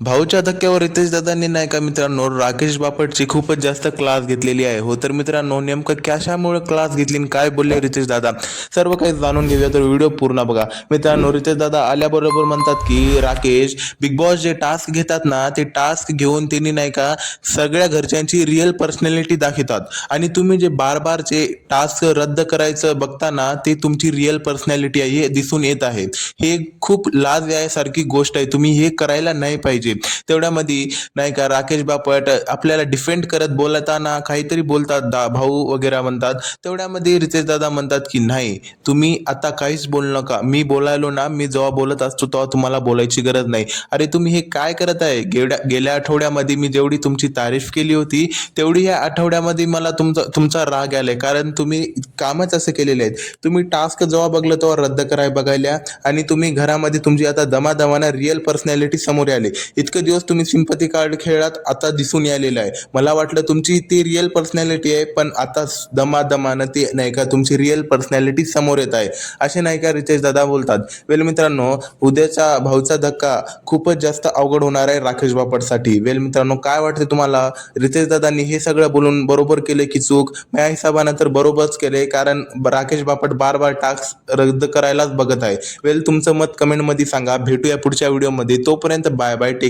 भाऊच्या धक्क्यावर रितेश दादांनी नाही का मित्रांनो राकेश बापटची खूपच जास्त क्लास घेतलेली आहे. हो तर मित्रांनो नेमकं कशामुळे क्लास घेतली आणि काय बोलले रितेश दादा? सर्व काही जाणून घेऊया तर व्हिडिओ पूर्ण बघा. मित्रांनो रितेश दादा आल्याबरोबर म्हणतात की राकेश बिग बॉस जे टास्क घेतात ना ते टास्क घेऊन त्यांनी नाही का सगळ्या घरच्यांची रिअल पर्सनॅलिटी दाखवतात. आणि तुम्ही जे बार बारचे टास्क रद्द करायचं बघताना ते तुमची रिअल पर्सनॅलिटी आहे दिसून येत आहे. हे खूप लाज यासारखी गोष्ट आहे. तुम्ही हे करायला नाही पाहिजे. तेवढ्यामध्ये नाही का राकेश बापट आपल्याला डिफेंड करत बोलताना काहीतरी बोलतात दा भाऊ वगैरे म्हणतात. तेवढ्यामध्ये रितेश दादा म्हणतात की नाही तुम्ही आता काहीच बोलू नका. मी बोलायलो ना मी जेव्हा बोलत असतो तेव्हा तुम्हाला बोलायची गरज नाही. अरे तुम्ही हे काय करत आहे? गेल्या गेल्या आठवड्यामध्ये मी जेवढी तुमची तारीफ केली होती तेवढी या आठवड्यामध्ये मला तुमचा तुमचा राग आलाय. कारण तुम्ही कामच असं केलेले आहेत. तुम्ही टास्क जेव्हा बघलं तेव्हा रद्द कराय बघायला आणि तुम्ही घरामध्ये तुमची आता दमादमाना रिअल पर्सनॅलिटी समोर आले. इतके दिवस तुम्ही सिंपथी कार्ड खेळात आता दिसून आलेलं आहे. मला वाटलं तुमची ती रिअल पर्सनॅलिटी आहे पण आता दमादमानं ती नाही का तुमची रिअल पर्सनॅलिटी समोर येत आहे. असे नाही का रितेश दादा बोलतात. वेल मित्रांनो उद्याचा भाऊचा धक्का खूपच जास्त अवघड होणार आहे राकेश बापटसाठी. वेल मित्रांनो काय वाटते तुम्हाला? रितेश दादांनी हे सगळं बोलून बरोबर केले की चूक? माझ्या हिशोबानं तर बरोबरच केले कारण राकेश बापट बार बार टास्क रद्द करायलाच बघत आहे. वेल तुमचं मत कमेंटमध्ये सांगा. भेटूया पुढच्या व्हिडिओमध्ये तोपर्यंत बाय बाय टेक